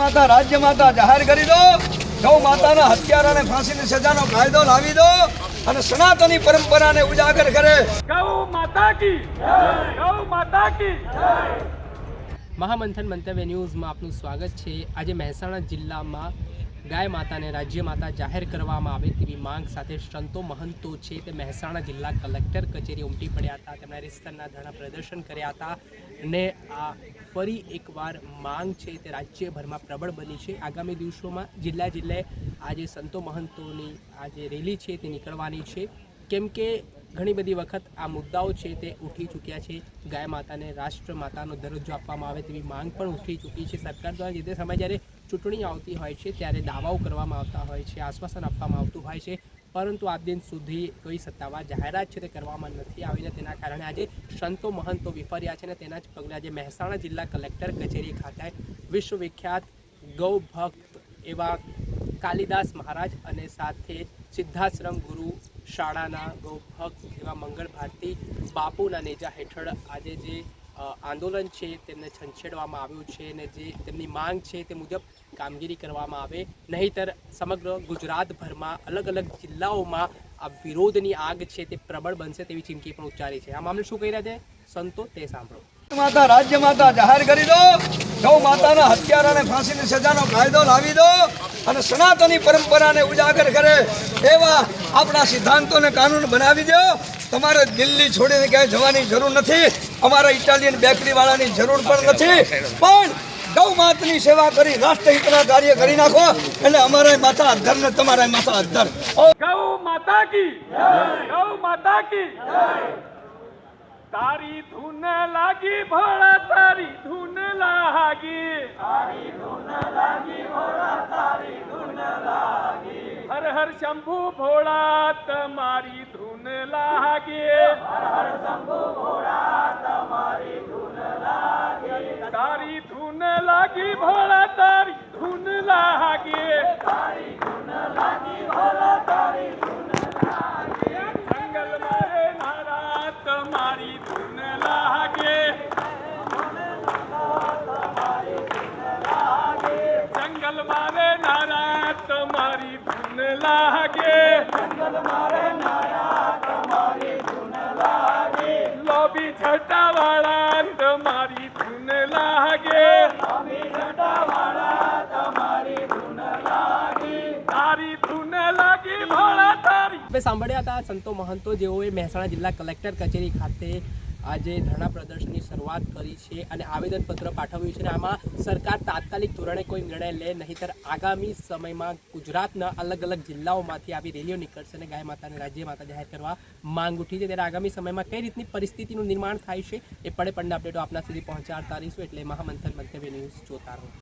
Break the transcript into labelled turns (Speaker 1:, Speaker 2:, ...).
Speaker 1: માતા રાજ્ય માતા જાહેર કરી દો. ગૌ માતાના હત્યારાને ફાંસીની સજાનો કાયદો લાવી દો અને સનાતની પરંપરાને ઉજાગર કરે.
Speaker 2: ગૌ માતા કી ગૌ માતા કી
Speaker 3: મહામંથન મંતવ્ય ન્યૂઝમાં આપનું સ્વાગત છે. આજે મહેસાણા જિલ્લામાં ગાય માતાને રાજ્ય માતા જાહેર કરવામાં આવે તેવી માંગ સાથે સંતો મહંતો છે તે મહેસાણા જિલ્લા કલેક્ટર કચેરી ઉમટી પડ્યા હતા. તેમના રિસ્તરના ધરણા પ્રદર્શન કર્યા હતા અને આ ફરી એકવાર માંગ છે તે રાજ્યભરમાં પ્રબળ બની છે. આગામી દિવસોમાં જિલ્લા જિલ્લાએ આજે સંતો મહંતોની આ જે રેલી છે તે નીકળવાની છે. કેમ કે ઘણી બધી વખત આ મુદ્દાઓ છે તે ઉઠી ચૂક્યા છે. ગાય માતાને રાષ્ટ્ર માતાનો દરજ્જો આપવામાં આવે તેવી માંગ પણ ઉઠી ચૂકી છે સરકાર દ્વારા. જે તે સમયે જ્યારે ચૂંટણી આવતી હોય છે ત્યારે દાવાઓ કરવામાં આવતા હોય છે, આશ્વાસન આપવામાં આવતું હોય છે. પરંતુ આજ દિન સુધી કોઈ સત્તાવાર જાહેરાત છે તે કરવામાં નથી આવીને તેના કારણે આજે સંતો મહંતો વિફર્યા છે અને તેના જ પગલે આજે મહેસાણા જિલ્લા કલેક્ટર કચેરી ખાતે વિશ્વવિખ્યાત ગૌ ભક્ત એવા કાલિદાસ મહારાજ અને સાથે સિદ્ધાશ્રમ ગુરુ, શાળાના ગૌ એવા મંગળ ભારતી બાપુના નેજા હેઠળ આજે જે આંદોલન છે તેમને છંછેડવામાં આવ્યું છે અને જે તેમની માંગ છે તે મુજબ કામગીરી કરવામાં આવે. નહીંતર સમગ્ર ગુજરાતભરમાં અલગ અલગ જિલ્લાઓમાં આ વિરોધની આગ છે તે પ્રબળ બનશે તેવી ચીમકી પણ ઉચ્ચારી છે. આ મામલે શું કહી રહ્યા છે? સંતો તે સાંભળો.
Speaker 1: માતા, રાજ્ય માતા જાહેર કરી દો. ગૌ માતાના હત્યારાને ફાંસીની સજાનો કાયદો લાવી દો અને સનાતની પરંપરાને ઉજાગર કરે એવા આપણા સિદ્ધાંતોને કાનૂન બનાવી દો. તમારે દિલ્હી છોડીને ક્યાંય જવાની જરૂર નથી. અમારા ઇટાલિયન બેકરી વાળાની જરૂર પણ નથી. પણ ગૌ માતની સેવા કરી, રાષ્ટ્રહિતના કાર્ય કરી નાખો એટલે અમારા માથા અધર ને તમારા માથા અધર
Speaker 2: ગૌ માતા કી ગૌ માતા કી તારી ધૂન લાગી ભોળા તારી ધૂન લાગી તારી ધૂન લાગી ભોળા તારી ધૂન લાગી હર હર શંભુ ભોળા તમારી ધૂન લાગે હર હર શંભુ ભોળા તમારી ધૂન લાગે તારી ધૂન લાગી ભોળા તારી ધૂન લાગે તારી ધૂન લાગી ભોળા તમારી ધૂન લાગે જંગલ મારે નારા તમારી ધૂન લાગે. લોબી છટા વાળા તમારી ધૂન લાગે. લોબી છટા વાળા તમારી ધૂન લાગે તારી ધૂન લાગી ભોળા તારી.
Speaker 3: આપણે સાંભળ્યા હતા સંતો મહંતો જેઓએ મહેસાણા જિલ્લા કલેક્ટર કચેરી ખાતે આજે ધરણા પ્રદર્શનની શરૂઆત કરી છે અને આવેદનપત્ર પાઠવ્યું છે અને આમાં સરકાર તાત્કાલિક ધોરણે કોઈ નિર્ણય લે નહીંતર આગામી સમયમાં ગુજરાતના અલગ અલગ જિલ્લાઓમાંથી આવી રેલીઓ નીકળશે અને ગાય માતાને રાજ્ય માતા જાહેર કરવા માંગ ઉઠી છે. ત્યારે આગામી સમયમાં કઈ રીતની પરિસ્થિતિનું નિર્માણ થાય છે એ પડે પડના અપડેટો આપના સુધી પહોંચાડતા રહીશું. એટલે મહામંથન મંતવ્ય ન્યૂઝ જોતા રહો.